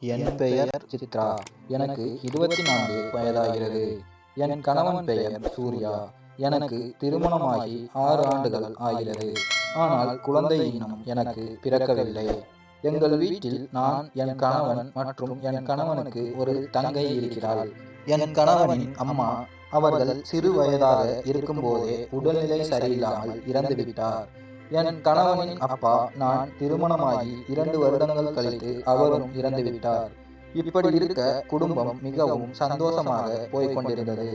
என் பெயர் சித்ரா. எனக்கு இருபத்தி நான்கு வயதாகிறது. என் கணவன் பெயர் சூர்யா. எனக்கு திருமணமாகி ஆறு ஆண்டுகள் ஆகிறது. ஆனால் குழந்தை இன்னும் எனக்கு பிறக்கவில்லை. எங்கள் வீட்டில் நான் என் கணவன் மற்றும் என் கணவனுக்கு ஒரு தங்கை இருக்கிறாள். என் கணவனின் அம்மா அவர்கள் சிறு வயதாக இருக்கும்போதே உடல்நிலை சரியில்லாமல் இறந்துவிட்டார். என் கணவனின் அப்பா நான் திருமணமாகி இரண்டு வருடங்கள் கழித்து அவரும் இறந்துவிட்டார். இப்படி இருக்க குடும்பம் மிகவும் சந்தோஷமாக போய்கொண்டிருந்தது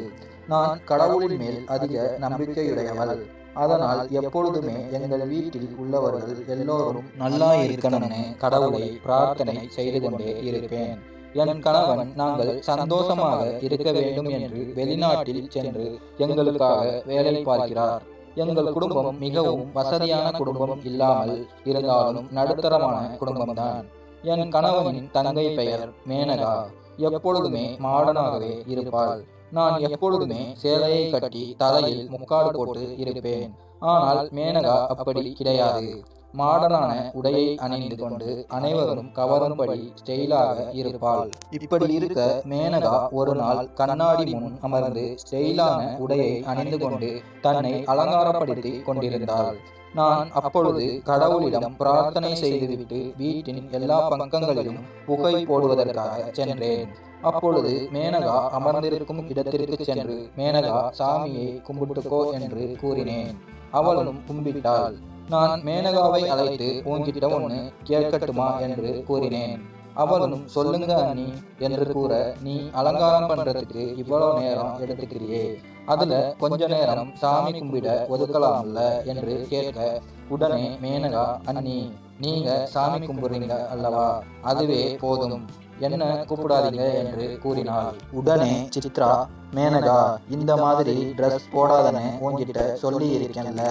நான் கடவுளின் மேல் அதிக நம்பிக்கையுடையவள். அதனால் எப்பொழுதுமே எங்கள் வீட்டில் உள்ளவர்கள் எல்லோரும் நல்லா இருக்கணும்னு கடவுளை பிரார்த்தனை செய்து கொண்டே இருப்பேன். என் கணவன் நாங்கள் சந்தோஷமாக இருக்க வேண்டும் என்று வெளிநாட்டில் சென்று எங்களுக்காக வேலை பார்க்கிறார். எங்கள் குடும்பம் மிகவும் வசதியான குடும்பம் இல்லாமல் இருந்தாலும் நடுத்தரமான குடும்பம்தான். என் கணவனின் தங்கை பெயர் மேனகா. எப்பொழுதுமே மாடனாகவே இருப்பாள். நான் எப்பொழுதுமே சேலையை கட்டி தலையில் முக்காடு போட்டு இருப்பேன். ஆனால் மேனகா அப்படி கிடையாது. மாடனான உடையை அணிந்து கொண்டு அனைவரும் கவரும்படி ஸ்டைலாக இருப்பாள். இப்படி இருக்க மேனகா ஒரு நாள் கண்ணாடி முன் அமர்ந்து ஸ்டைலான உடையை அணிந்து கொண்டு தன்னை அலங்காரப்படுத்தி கொண்டிருந்தாள். நான் அப்பொழுது கடவுளிடம் பிரார்த்தனை செய்துவிட்டு வீட்டின் எல்லா பக்கங்களிலும் புகை போடுவதற்காக சென்றேன். அப்பொழுது மேனகா அமர்ந்திருக்கும் இடத்திற்கு சென்று மேனகா சாமியை கும்பிட்டுக்கோ என்று கூறினேன். அவளும் கும்பிட்டாள். நான் மேனகாவை அழைத்து உங்கிட்ட ஒன்று கேட்கட்டுமா என்று கூறினேன். அவளும் சொல்லுங்க அண்ணி என்று கூற நீ அலங்காரம் பண்றதுக்கு இவ்வளவு நேரம் எடுத்துக்கிறியே. அதுல கொஞ்ச நேரம் சாமி கும்பிட ஒதுக்கலாம்ல? என்று கேட்க உடனே மேனகா அண்ணி நீங்க சாமி கும்பிடுறீங்க அல்லவா? அதுவே போதும். என்ன கூப்பிடாதீங்க என்று கூறினாள். உடனே சித்ரா மேனகா இந்த மாதிரி ட்ரெஸ் போடாதன்னு உன்கிட்ட சொல்லி இருக்கேன்ல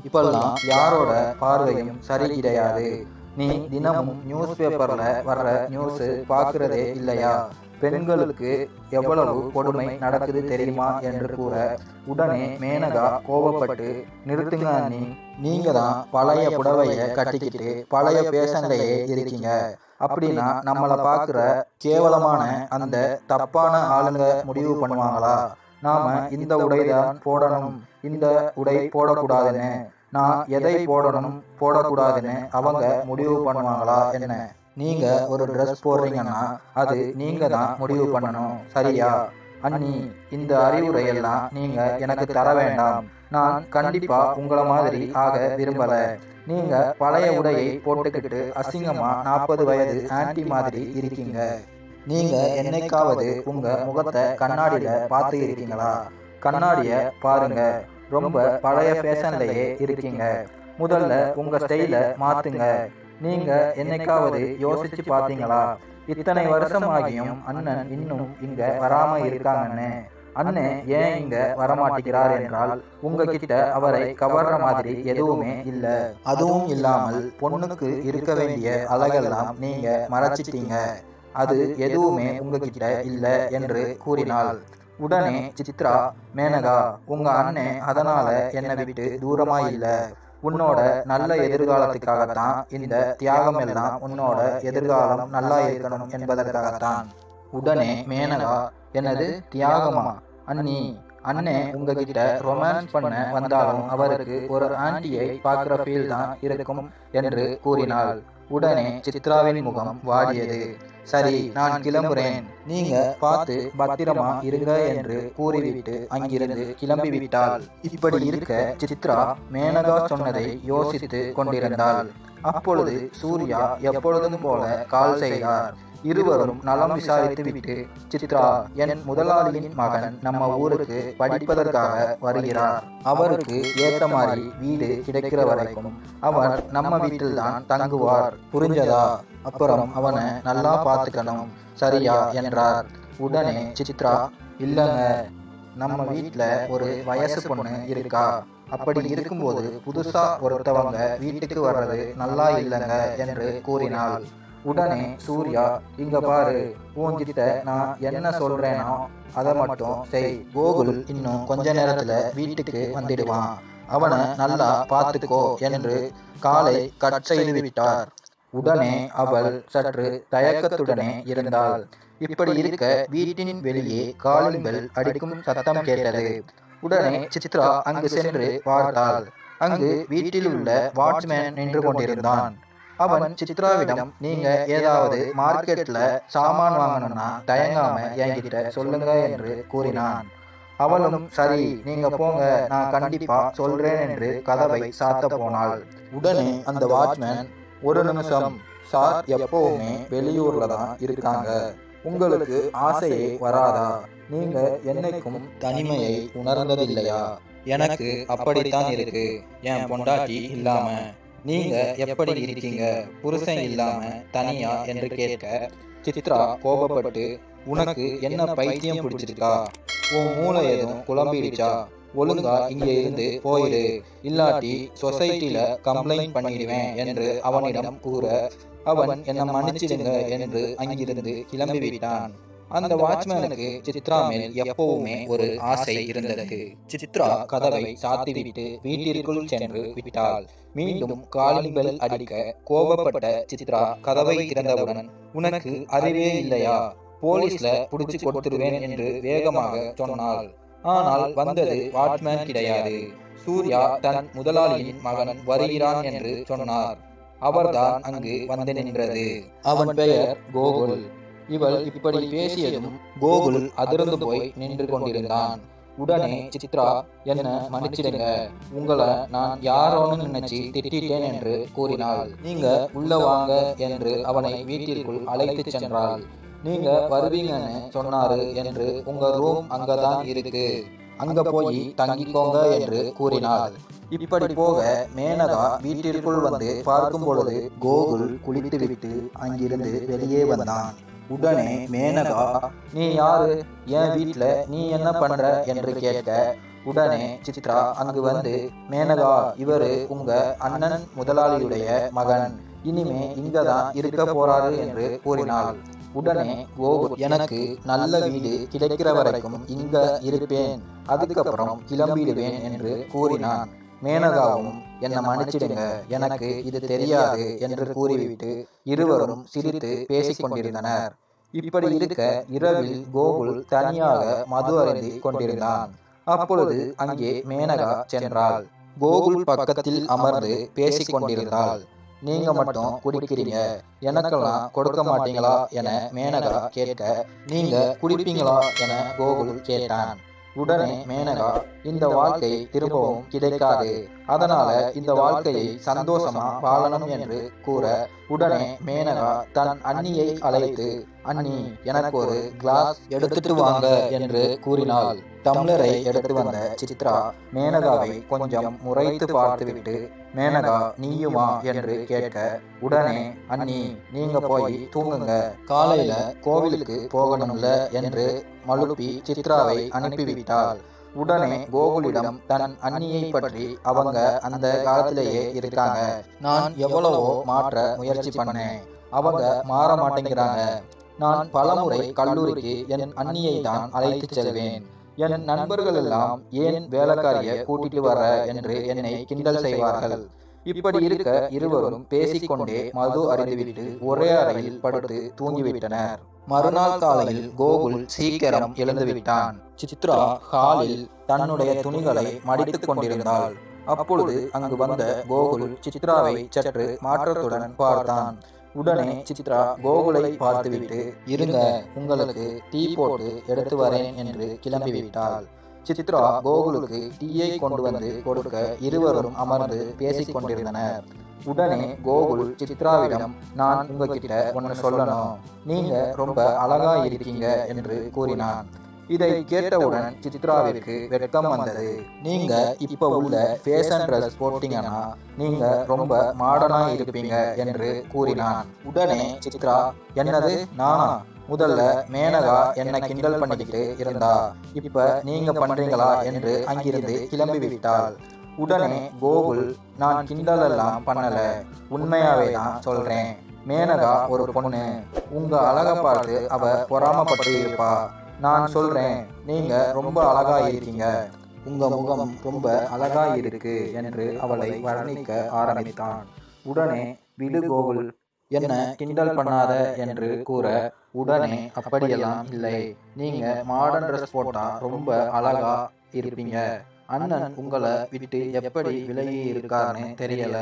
இப்பெல்லாம் யாரோட பார்வையும் சரி கிடையாது. நீ தினமும் நியூஸ் பேப்பர்ல வர்ற நியூஸ் பார்க்கறதே இல்லையா? பெண்களுக்கு எவ்வளவு கொடுமை நடக்குது தெரியுமா என்று கூற உடனே மேனகா கோபப்பட்டு நிறுத்துங்க அண்ணி நீங்க தான் பழைய புடவைய கட்டிக்கிட்டு பழைய பேஷன்லயே இருக்கீங்க அப்படின்னா நம்மளை பார்க்குற கேவலமான அந்த தப்பான ஆளுங்க முடிவு பண்ணுவாங்களா? நாம இந்த உடைதான் போடணும். இந்த உடை போடக்கூடாதுன்னு. நான் எதை போடணும்? போடக்கூடாதுன்னு அவங்க முடிவு பண்ணுவாங்களா என்ன? நீங்க ஒரு ட்ரெஸ் போடுறீங்கன்னா அது நீங்க தான் முடிவு பண்ணணும். சரியா? அண்ணி இந்த அறிவுரையெல்லாம் நீங்க எனக்கு தர வேண்டாம். நான் கண்டிப்பா உங்கள மாதிரி ஆக விரும்பல. நீங்க பழைய உடையை போட்டுக்கிட்டு அசிங்கமா நாற்பது வயது ஆன்டி மாதிரி இருக்கீங்க. நீங்க என்னைக்காவது உங்க முகத்தை கண்ணாடியில பார்த்து இருக்கீங்களா கண்ணாடிய பாருங்க. ரொம்ப பழைய ஃபேஷன்லயே இருக்கீங்க. முதல்ல உங்க ஸ்டைல மாத்துங்க. நீங்க என்னைக்காவது யோசிச்சு பார்த்தீங்களா இத்தனை வருஷம் ஆகியும் அண்ணன் இன்னும் இங்க வராம இருக்காங்கன்னு அண்ணன் ஏன் இங்க வரமாட்டேங்கிறார் என்றால் உங்ககிட்ட அவரை கவர்ற மாதிரி எதுவுமே இல்ல. அதுவும் இல்லாமல் பொண்ணுக்கு இருக்க வேண்டிய அழகெல்லாம் நீங்க மறைச்சிட்டீங்க. அது எதுவுமே உங்ககிட்ட இல்ல என்று கூறினாள். உடனே சித்ரா மேனகா உங்க அண்ணன் அதனால என்னை விட்டு தூரமா இல்ல. உன்னோட நல்ல எதிர்காலத்துக்காகத்தான் இந்த தியாகம் எல்லாம் உன்னோட எதிர்காலம் நல்லா இருக்கணும் என்பதற்காகத்தான். உடனே மேனகா எனது தியாகமா? அண்ணி அண்ணே உங்ககிட்ட ரொமான்ஸ் பண்ண வந்தாலும் அவருக்கு ஒரு ஆண்டியை பார்க்குற ஃபீல் தான் இருக்கும் என்று கூறினாள். உடனே சித்ராவின் முகம் வாடியது. சரி நான் கிளம்புறேன். நீங்க பார்த்து பத்திரமா இருங்க என்று கூறிவிட்டு அங்கிருந்து கிளம்பி விட்டாள் இப்படி இருக்க சித்ரா மேனகா சொன்னதை யோசித்து கொண்டிருந்தாள். அப்பொழுது சூர்யா எப்பொழுதும் போல கால் செய்தார். இருவரும் நலம் விசாரித்து விட்டு சித்ரா என் முதலாளியின் மகன் நம்ம ஊருக்கு படிப்பதற்காக வருகிறார். அவருக்கு ஏத்த மாதிரி வீடு கிடைக்கிற வரைக்கும் அவர் நம்ம வீட்டில் தான் தங்குவார். புரிஞ்சதா? அப்புறம் அவனை நல்லா பார்த்துக்கணும். சரியா என்றார். உடனே சித்ரா இல்லைங்க நம்ம வீட்டில் ஒரு வயசு பொண்ணு இருக்கா? அப்படி இருக்கும்போது புதுசா ஒருத்தவங்க வீட்டுக்கு வர்றது நல்லா இல்லைங்க என்று கூறினாள். உடனே சூர்யா இங்க பாரு உன்கிட்ட நான் என்ன சொல்றேனோ அதை மட்டும் செய். கோகுல் இன்னும் கொஞ்ச நேரத்துல வீட்டுக்கு வந்துடுவான். அவனை நல்லா பார்த்துக்கோ என்று காலை கட் செய்து விட்டார். உடனே அவள் சற்று தயக்கத்துடனே இருந்தாள். இப்படி இருக்க வீட்டின் வெளியே பெல் அடிக்கும் சத்தம் கேட்டது. உடனே சித்ரா அங்கு சென்று பார்த்தாள். அங்கு வீட்டில் உள்ள வாட்ச்மேன் நின்று கொண்டிருந்தான். அவன் சித்ராவிடம் நீங்க ஏதாவது மார்க்கெட்ல சாமான் வாங்கணும்னா தயங்காம என்கிட்ட சொல்லுங்க என்று கூறினான். அவளும் சரி நீங்க போங்க நான் கண்டிப்பா சொல்றேன் என்று கதவை சாத்த போனாள். உடனே அந்த வாட்ச்மேன் ஒரு நிமிஷம் சார் எப்பவுமே வெளியூர்ல தான் இருக்காங்க. உங்களுக்கு ஆசையே வராதா? நீங்க என்னைக்கும் தனிமையை உணர்ந்ததில்லையா? எனக்கு அப்படித்தான் இருக்கு. என் பொண்டாட்டி இல்லாம. நீங்க எப்படி இருக்கீங்க? புருஷன் இல்லாம தனியா என்று கேட்க சித்ரா கோபப்பட்டு உனக்கு என்ன பைத்தியம் பிடிச்சிருக்கா? உன் மூளை எதுவும் குழம்பிடுச்சா? ஒழுங்கா இங்கே இருந்து போயிடு இல்லாட்டி சொசைட்டில கம்ப்ளைண்ட் பண்ணிடுவேன் என்று அவனிடம் கூற அவன் என்னை மன்னிச்சிடுங்க என்று அங்கிருந்து கிளம்பி விட்டான் அந்த வாட்ச்மேனுக்கு சித்ரா மேல் எப்பவுமே ஒரு ஆசை இருந்தது. சித்ரா கதவை சாத்திவிட்டு வீட்டிற்குள் சென்று விட்டாள். மீண்டும் காலிங் பெல் அடிக்க கோபப்பட்ட சித்ரா கதவை திறந்தவுடன் உனக்கு அறிவே இல்லையா? போலீஸ்ல புடிச்சு கொடுத்துருவேன் என்று வேகமாக சொன்னாள். ஆனால் வந்தது வாட்ச்மேன் கிடையாது. சூர்யா தன் முதலாளியின் மகன் வருகிறான் என்று சொன்னார். அவர்தான் அங்கு வந்து நின்றது. அவன் பெயர் கோகுல். இவள் இப்படி பேசியதும் கோகுல் அதிர்ந்து போய் நின்று கொண்டிருந்தான். உடனே சித்ரா என்ன மன்னிச்சிடுங்க. உங்களை நான் யாரோன்னு நினைச்சு திட்டிட்டேன் என்று கூறினாள். நீங்க உள்ள வாங்க என்று அவனை வீட்டிற்குள் அழைத்து சென்றாள். நீங்க வருவீங்கன்னு சொன்னாரு என்று உங்க ரூம் அங்கதான் இருக்கு. அங்க போய் தங்கிக்கோங்க என்று கூறினாள் இப்படி போக மேனகா வீட்டிற்குள் வந்து பார்க்கும் பொழுது கோகுல் குளித்துவிட்டு அங்கிருந்து வெளியே வந்தான். உடனே மேனகா நீ யாரு? என் வீட்ல நீ என்ன பண்ற? என்று கேட்க உடனே சித்ரா அங்கு வந்து மேனகா இவரு உங்க அண்ணன் முதலாளியுடைய மகன். இனிமே இங்கதான் இருக்க போறாரு என்று கூறினாள். உடனே கோகுல் எனக்கு நல்ல வீடு கிடைக்கிற வரைக்கும் இங்க இருப்பேன். அதுக்கப்புறம் கிளம்பிடுவேன் என்று கூறினான். மேனகாவும் என்னை மன்னிச்சிடுங்க. எனக்கு இது தெரியாது என்று கூறிவிட்டு இருவரும் சிரித்து பேசிக் கொண்டிருந்தனர் இப்படி இருக்க இரவில் கோகுல் தனியாக மது அருந்தி கொண்டிருந்தான். அப்பொழுது அங்கே மேனகா சென்றாள். கோகுல் பக்கத்தில் அமர்ந்து பேசிக் கொண்டிருந்தாள் நீங்க மட்டும் குடிக்கிறீங்க. எனக்கெல்லாம் கொடுக்க மாட்டீங்களா என மேனகா கேட்க நீங்க குடிப்பீங்களா என கோகுல் கேட்டான். உடனே மேனகா இந்த வாழ்க்கை திரும்பவும் கிடைக்காது. அதனால இந்த வாழ்க்கையை சந்தோஷமா வாழணும் என்று கூற உடனே மேனகா தன் அண்ணியை அழைத்து அண்ணி எனக்கு ஒரு கிளாஸ் எடுத்துட்டு வாங்க என்று கூறினாள். டம்ளரை எடுத்து வந்த சித்ரா மேனகாவை கொஞ்சம் முறைத்து பார்த்துவிட்டு மேனகா நீயுமா? என்று கேட்க உடனே அண்ணி நீங்க போய் தூங்குங்க. காலையில கோவிலுக்கு போகணும்ல? என்று மழுப்பி சித்ராவை அனுப்பிவிட்டாள். உடனே கோகுலிடம் தன் அண்ணியை பற்றி அவங்க அந்த காலத்திலேயே இருக்காங்க. நான் எவ்வளவோ மாற்ற முயற்சி பண்ணேன். அவங்க மாற மாட்டேங்கிறாங்க. நான் பலமுறை கல்லூரிக்கு என் அண்ணியை தான் அழைத்து செல்வேன். என் நண்பர்கள் எல்லாம் ஏன் வேலைக்காரிய கூட்டிட்டு வர என்று என்னை கிண்டல் செய்வார்கள். இப்படி இருக்க இருவரும் பேசிக்கொண்டே மது அறிந்துவிட்டு ஒரே அறையில் படுத்து தூங்கிவிட்டனர். மறுநாள் காலையில் கோகுல் சீக்கிரம் எழுந்துவிட்டான். சித்ரா ஹாலில் தன்னுடைய துணிகளை மடித்துக் கொண்டிருந்தாள். அப்பொழுது அங்கு வந்த கோகுல் சித்ராவை சற்று மாற்றத்துடன் பார்த்தான். உடனே சித்ரா கோகுலை பார்த்துவிட்டு இருங்க உங்களுக்கு டீ போட்டு எடுத்து வரேன் என்று கிளம்பிவிட்டாள். சித்ரா கோகுலுக்கு டீயை கொண்டு வந்து கொடுக்க இருவரும் அமர்ந்து பேசிக் கொண்டிருந்தனர். உடனே கோகுல் சித்ராவிடம் நான் உங்ககிட்ட ஒன்று சொல்லணும். நீங்க ரொம்ப அழகா இருக்கீங்க என்று கூறினான். இதை கேட்டவுடன் சித்ராவிற்கு வெட்கம் வந்தது. நீங்க இப்ப உள்ள ஃபேஷன் ட்ரெஸ் போட்டீங்கன்னா நீங்க ரொம்ப மாடர்னா இருப்பீங்க என்று கூறினான். உடனே சித்ரா என்னது நானா? முதல்ல மேனகா என்னை கிண்டல் பண்ணிக்கிட்டு இருந்தா? இப்ப நீங்க பண்றீங்களா? என்று அங்கிருந்து கிளம்பி விட்டாள் உடனே கோகுல் நான் கிண்டல் எல்லாம் பண்ணல. உண்மையாவே தான் சொல்றேன். மேனகா ஒரு பொண்ணு. உங்க அழக பார்த்து அவ பொறாமப்பட்டு இருப்பா. நான் சொல்றேன். நீங்க ரொம்ப அழகா இருக்கீங்க. உங்க முகம் ரொம்ப அழகா இருக்கு என்று அவளை வர்ணிக்க ஆரம்பித்தான். உடனே விடுகோகுல் என்ன கிண்டல் பண்ணாத என்று கூற உடனே அப்படியெல்லாம் இல்லை. நீங்க மாடர்ன் ட்ரெஸ் போட்டா ரொம்ப அழகா இருப்பீங்க. அண்ணன் உங்களை விட்டு எப்படி விலகி இருக்காருன்னு தெரியல.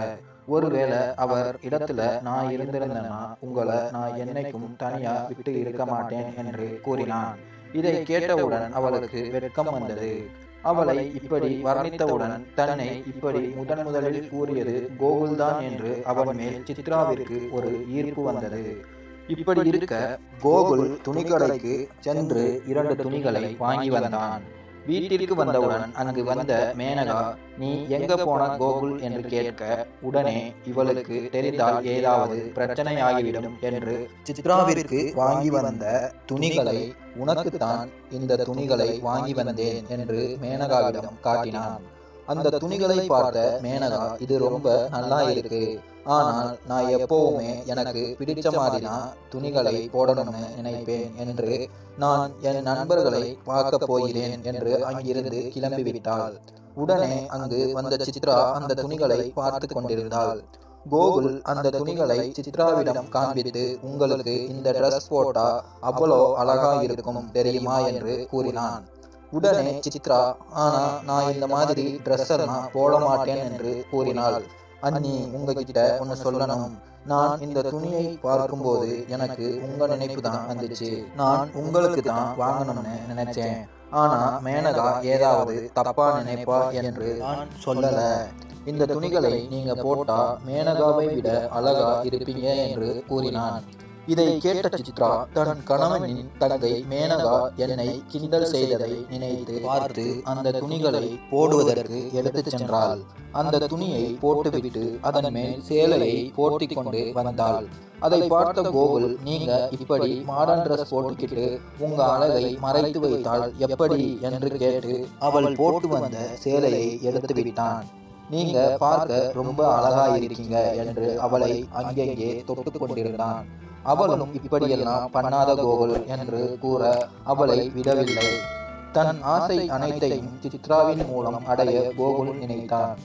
ஒருவேளை அவர் இடத்துல நான் இருந்திருந்தேன்னா உங்களை நான் என்னைக்கும் தனியா விட்டு இருக்க மாட்டேன் என்று கூறினான். இதை கேட்டவுடன் அவளுக்கு வெட்கம் வந்தது. அவளை இப்படி வர்ணித்தவுடன் தன்னை இப்படி முதன் முதலில் கூறியது கோகுல்தான் என்று அவன் மேல் சித்ராவிற்கு ஒரு ஈர்ப்பு வந்தது. இப்படி இருக்க கோகுல் துணிக்கடைக்கு சென்று இரண்டு துணிகளை வாங்கி வந்தான். வீட்டிற்கு வந்தவுடன் அங்கு வந்த மேனகா நீ எங்க போன கோகுல்? என்று கேட்க உடனே இவளுக்கு தெரிந்தால் ஏதாவது பிரச்சனையாகிவிடும் என்று சித்ராவிற்கு வாங்கி வந்த துணிகளை உனக்குத்தான் இந்த துணிகளை வாங்கி வந்தேன் என்று மேனகாவிடம் காட்டினான். அந்த துணிகளை பார்த்த மேனகா இது ரொம்ப நல்லா இருக்கு. ஆனால் நான் எப்போவுமே எனக்கு பிடிச்ச மாதிரி நான் துணிகளை போடணும்னு நினைப்பேன் என்று நான் என் நண்பர்களை பார்க்க போகிறேன் என்று அங்கிருந்து கிளம்பிவிட்டாள். உடனே அங்கு வந்த சித்ரா அந்த துணிகளை பார்த்து கொண்டிருந்தாள். கோகுல் அந்த துணிகளை சித்ராவிடம் காண்பித்து உங்களுக்கு இந்த ட்ரெஸ் போட்டா அவ்வளோ அழகா இருக்கும் தெரியுமா? என்று கூறினான். உடனே சித்ரா ஆனா நான் இந்த மாதிரி ட்ரெஸ் எல்லாம் போட மாட்டேன் என்று கூறினாள். அண்ணி உங்ககிட்ட ஒன்று சொல்லணும். நான் இந்த துணியை பார்க்கும்போது எனக்கு உங்க நினைப்பு தான் வந்துச்சு. நான் உங்களுக்கு தான் வாங்கணும்னு நினைச்சேன். ஆனா மேனகா ஏதாவது தப்பா நினைப்பா என்று நான் சொல்லல. இந்த துணிகளை நீங்க போட்டா மேனகாவை விட அழகா இருப்பீங்க என்று கூறினான். இதை கேட்ட சித்ரா தன் கணவனின் தங்கை மேனகா என்னை கிண்டல் செய்ததை நினைத்து பார்த்து அந்த துணிகளை போடுவதற்கு எடுத்துச் சென்றாள். அந்த துணியை போட்டுவிட்டு அதன் மேல் சேலையை போர்த்திக் கொண்டு வந்தாள். அதை பார்த்த கோகுல் நீங்க இப்படி மாடர்ன் ட்ரெஸ் போட்டுக்கிட்டு உங்க அழகை மறைத்து வைத்தால் எப்படி என்று கேட்டு அவள் போட்டு வந்த சேலையை எடுத்து விட்டான். நீங்க பார்க்க ரொம்ப அழகா இருக்கீங்க என்று அவளை அங்கேயே தொட்டு கொண்டிருந்தான். அவளும் இப்படியெல்லாம் பண்ணாத கோகுல் என்று கூற அவளை விடவில்லை. தன் ஆசை அனைத்தையும் சித்ராவின் மூலம் அடைய கோகுல் நினைத்தான்.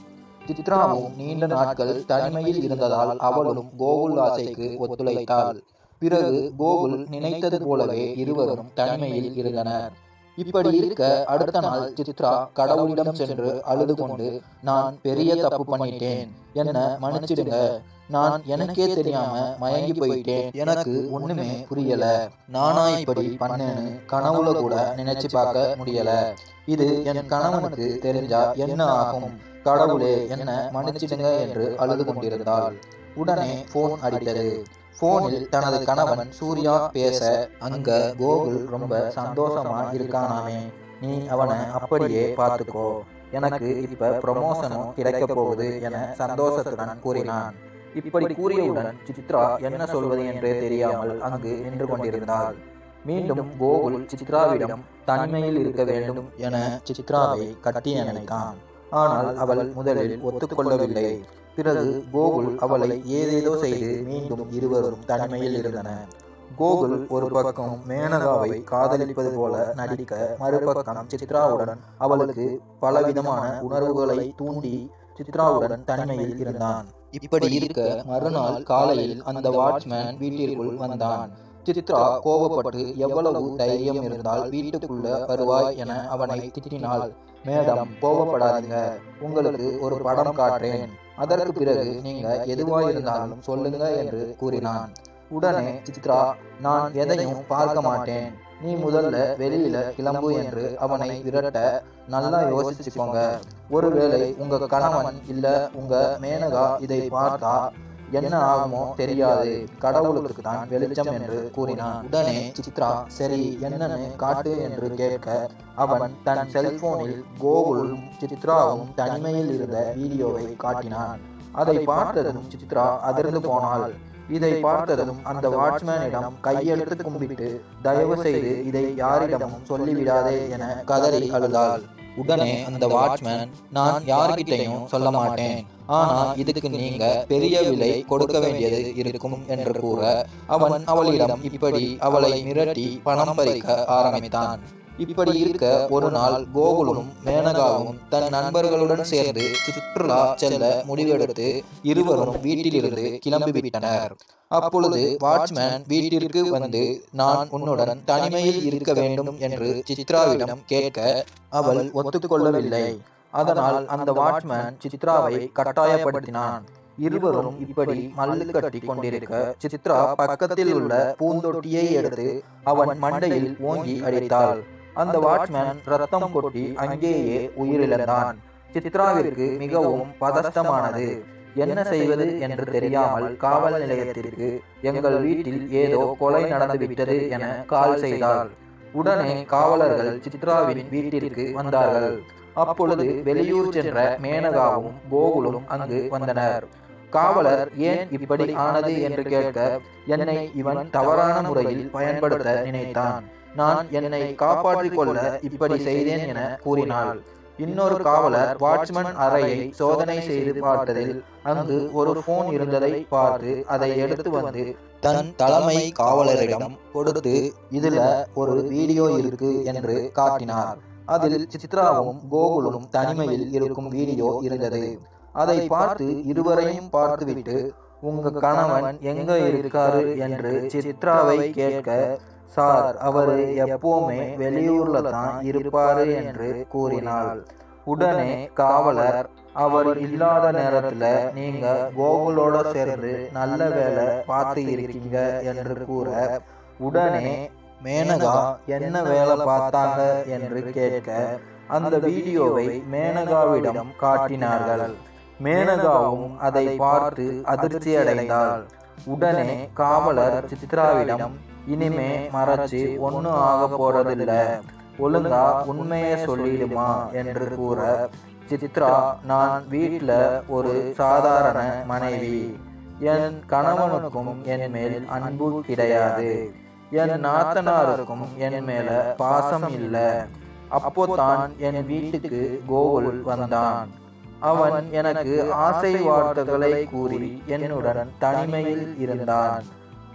சித்ராவும் நீண்ட நாட்கள் தனிமையில் இருந்ததால் அவளும் கோகுல் ஆசைக்கு ஒத்துழைத்தாள். பிறகு கோகுல் நினைத்தது போலவே இருவரும் தனிமையில் இருந்தனர். இப்படி இருக்க அடுத்த நாள் சித்ரா கடவுளிடம் சென்று அழுது கொண்டு நான் பெரிய தப்பு பண்ணிட்டேன். என்ன மன்னிச்சிடுங்க. நான் எனக்கே தெரியாம மயங்கி போயிட்டேன். எனக்கு ஒண்ணுமே புரியல. நானா இப்படி பண்ணேன்னு கனவுல கூட நினைச்சு பார்க்க முடியல. இது என் கணவனுக்கு தெரிஞ்சா என்ன ஆகும்? கடவுளே என்ன மன்னிச்சிடுங்க என்று அழுது கொண்டிருந்தாள் உடனே போன் அடித்தது. போனில் தனது கணவன் சூர்யா பேச அங்க கோகுல் ரொம்ப சந்தோஷமா இருக்கானாமே. நீ அவனை அப்படியே பார்த்துக்கோ. எனக்கு இப்ப ப்ரமோஷனும் கிடைக்க போகுது என சந்தோஷத்துடன் கூறினான். இப்படி கூறியவுடன் சித்ரா என்ன சொல்வது என்றே தெரியாமல் அங்கு நின்று கொண்டிருந்தாள். மீண்டும் கோகுல் சித்ராவிடம் தனிமையில் இருக்க வேண்டும் என சித்ராவை கட்டி நினைத்தான் ஆனால் அவள் முதலில் ஒத்துக்கொள்ளவில்லை. பிறகு கோகுல் அவளை ஏதேதோ செய்து மீண்டும் இருவரும் தனிமையில் இருந்தனர். கோகுல் ஒரு பக்கம் மேனகாவை காதலிப்பது போல நடிக்க மறுபக்கம் சித்ராவுடன் அவளுக்கு பலவிதமான உணர்வுகளை தூண்டி சித்ராவுடன் தனிமையில் இருந்தான். இப்படி இருக்க மறுநாள் காலையில் அந்த வாட்ச்மேன் வீட்டிற்குள் வந்தான். சித்ரா கோபப்பட்டு எவ்வளவு தைரியம் இருந்தால் வீட்டுக்குள்ள வருவாய் என அவனை திட்டினாள். மேடம் கோபப்படாதீங்க. உங்களுக்கு ஒரு படம் காட்டுறேன். அதற்கு பிறகு நீங்க எதுவாயிருந்தாலும் சொல்லுங்க என்று கூறினான். உடனே சித்ரா நான் எதையும் பார்க்க மாட்டேன். நீ முதல்ல வெளியில கிளம்பு என்று அவனை விரட்ட நல்லா யோசிச்சுக்கோங்க. ஒருவேளை உங்க கணவன் இல்ல உங்க மேனகா இதை பார்த்தா என்ன ஆகுமோ தெரியாது. கடவுளுக்கு தான் வெளிச்சம் என்று கூறினான். உடனே சித்ரா சரி என்னன்னு காட்டு என்று கேட்க அவன் தன் செல்போனில் கோகுலும் சித்ராவும் தனிமையில் இருந்த வீடியோவை காட்டினான். அதை பார்த்ததும் சித்ரா அதிர்ந்து போனாள். இதை பார்த்ததும் அந்த வாட்ச்மேனிடம் கையெழுத்து கும்பிட்டு தயவு செய்து இதை யாரிடமும் சொல்லிவிடாதே என கதறி அழுதாள். உடனே அந்த வாட்ச்மேன் நான் யார்கிட்டையும் சொல்ல மாட்டேன். ஆனா இதுக்கு நீங்க பெரிய விலை கொடுக்க வேண்டியது இருக்கும் என்று கூற அவன் அவளிடம் இப்படி அவளை மிரட்டி பணம் பறிக்க ஆரம்பித்தான். இப்படி இருக்க ஒரு நாள் கோகுலும் மேனகாவும் தன் நண்பர்களுடன் சேர்ந்து சுற்றுலா செல்ல முடிவெடுத்து இருவரும் வீட்டிலிருந்து கிளம்பிவிட்டனர். அப்பொழுது வாட்ச்மேன் வீட்டிற்கு வந்து நான் உன்னுடன் தனிமையில் இருக்க வேண்டும் என்று சித்ராவிடம் கேட்க அவள் ஒத்துக்கொள்ளவில்லை. அதனால் அந்த வாட்ச்மேன் சித்ராவை கட்டாயப்படுத்தினான். இருவரும் இப்படி மல்லு கட்டி கொண்டிருக்க சித்ரா பக்கத்தில் உள்ள பூந்தொட்டியை எடுத்து அவன் மண்டையில் ஓங்கி அடித்தாள். அந்த வாட்ச்மேன் ரத்தம் கொட்டி அங்கேயே உயிரிழந்தான். சித்ராவிற்கு மிகவும் பதஷ்டமானது. என்ன செய்வது என்று தெரியாமல் காவல் நிலையத்திற்கு எங்கள் வீட்டில் ஏதோ கொலை நடந்துவிட்டது என கால் செய்தாள். உடனே காவலர்கள் சித்ராவின் வீட்டிற்கு வந்தார்கள். அப்பொழுது வெளியூர் சென்ற மேனகாவும் கோகுலும் அங்கு வந்தனர். காவலர் ஏன் இப்படி ஆனது? என்று கேட்க என்னை இவன் தவறான முறையில் பயன்படுத்த நினைத்தான். நான் என்னை காப்பாற்றிக் கொள்ள இப்படி செய்தேன் என கூறினாள். இன்னொரு காவலர் வாட்ச்மேன் அறையை சோதனை செய்து பார்த்ததில் அங்கு ஒரு போன் இருந்ததை பார்த்து அதை எடுத்து வந்து தன் தலைமை காவலரிடம் கொடுத்து இதுல ஒரு வீடியோ இருக்கு என்று காட்டினார். அதில் சித்ராவும் கோகுலும் தனிமையில் இருக்கும் வீடியோ இருந்தது. அதை பார்த்து இருவரையும் பார்த்துவிட்டு உங்க கணவன் எங்க இருக்காரு? என்று சித்ராவை கேட்க சார் அவரு எப்பவுமே வெளியூர்ல தான் இருப்பாரு என்று கூறினாள். உடனே காவலர் அவர் இல்லாத நேரத்துல நீங்க கோகுலோட சேர்ந்து நல்ல வேலை பார்த்து இருக்கீங்க என்று கூற உடனே மேனகா என்ன வேலை பார்த்தாங்க என்று கேட்க அந்த வீடியோவை மேனகாவிடம் காட்டினார்கள். மேனகாவும் அதை பார்த்து அதிர்ச்சி அடைந்தாள் உடனே காவலர் சித்ராவிடம் இனிமே மறைச்சு ஒன்னும் ஆக போறதில்ல. ஒழுங்கா உண்மையை சொல்லிடுமா என்று கூற சித்ரா நான் வீட்டில் ஒரு சாதாரண மனைவி. என் கணவனுக்கும் என் மேல் அன்பு கிடையாது. என் நாத்தனாருக்கும் என் மேல பாசம் இல்லை. அப்போ தான் என் வீட்டுக்கு கோகுல் வந்தான். அவன் எனக்கு ஆசை வார்த்தைகளை கூறி என்னுடன் தனிமையில் இருந்தான்.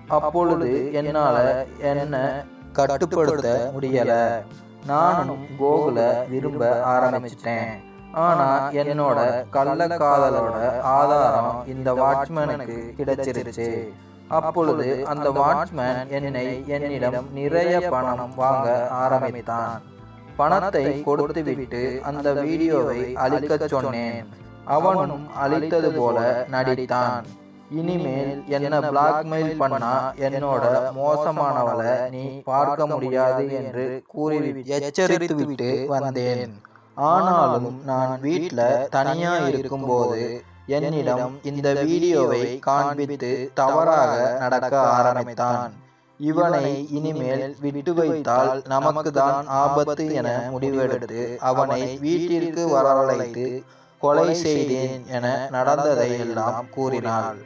அப்பொழுது என்னால என்ன கட்டுப்படுத்த முடியல. நானும் கோகுல விரும்ப ஆரம்பிச்சிட்டேன். ஆனா என்னோட கள்ளக்காதலோட ஆதாரம் இந்த வாட்ச்மேனுக்கு கிடைச்சிருச்சு. அப்பொழுது அந்த வாட்ச்மேன் என்னை என்னிடம் நிறைய பணம் வாங்க ஆரம்பித்தான். பணத்தை கொடுத்துவிட்டு அந்த வீடியோவை அழிக்க சொன்னேன். அவனும் அழித்தது போல நடித்தான். இனிமேல் என்ன பிளாக்மெயில் பண்ணா என்னோட மோசமானவளை நீ பார்க்க முடியாது என்று கூறி எச்சரித்து விட்டு வந்தேன். ஆனாலும் நான் வீட்டில் தனியா இருக்கும்போது என்னிடம் இந்த வீடியோவை காண்பித்து தவறாக நடக்க ஆரம்பித்தான். இவனை இனிமேல் விட்டு வைத்தால் நமக்கு தான் ஆபத்து என முடிவெடுத்து அவனை வீட்டிற்கு வரவழைத்து கொலை செய்தேன் என நடந்ததை எல்லாம் கூறினாள்.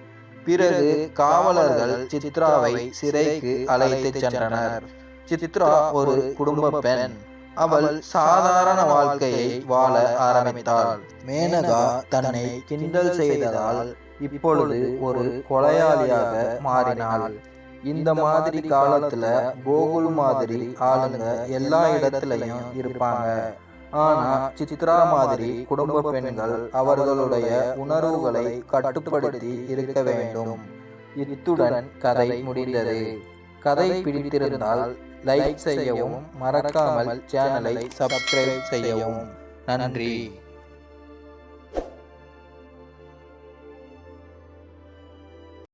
பிறகு காவலர்கள் சித்ராவை சிறைக்கு அழைத்து சென்றனர். சித்ரா ஒரு குடும்ப பெண். அவள் சாதாரண வாழ்க்கையை வாழ ஆரம்பித்தாள். மேனகா தன்னை கிண்டல் செய்ததால் இப்பொழுது ஒரு கொலையாளியாக மாறினாள். இந்த மாதிரி காலத்துல கோகுல் மாதிரி ஆளுங்க எல்லா இடத்துலயும் இருப்பாங்க. ஆனா சித்ரா மாதிரி குடும்ப பெண்கள் அவர்களுடைய உணர்வுகளை கட்டுப்படுத்தி இருக்க வேண்டும். இத்துடன் கதை முடிந்தது. கதை பிடித்திருந்தால் லைக் செய்யவும் மறக்காமல் சேனலை சப்ஸ்கிரைப் செய்யவும். நன்றி.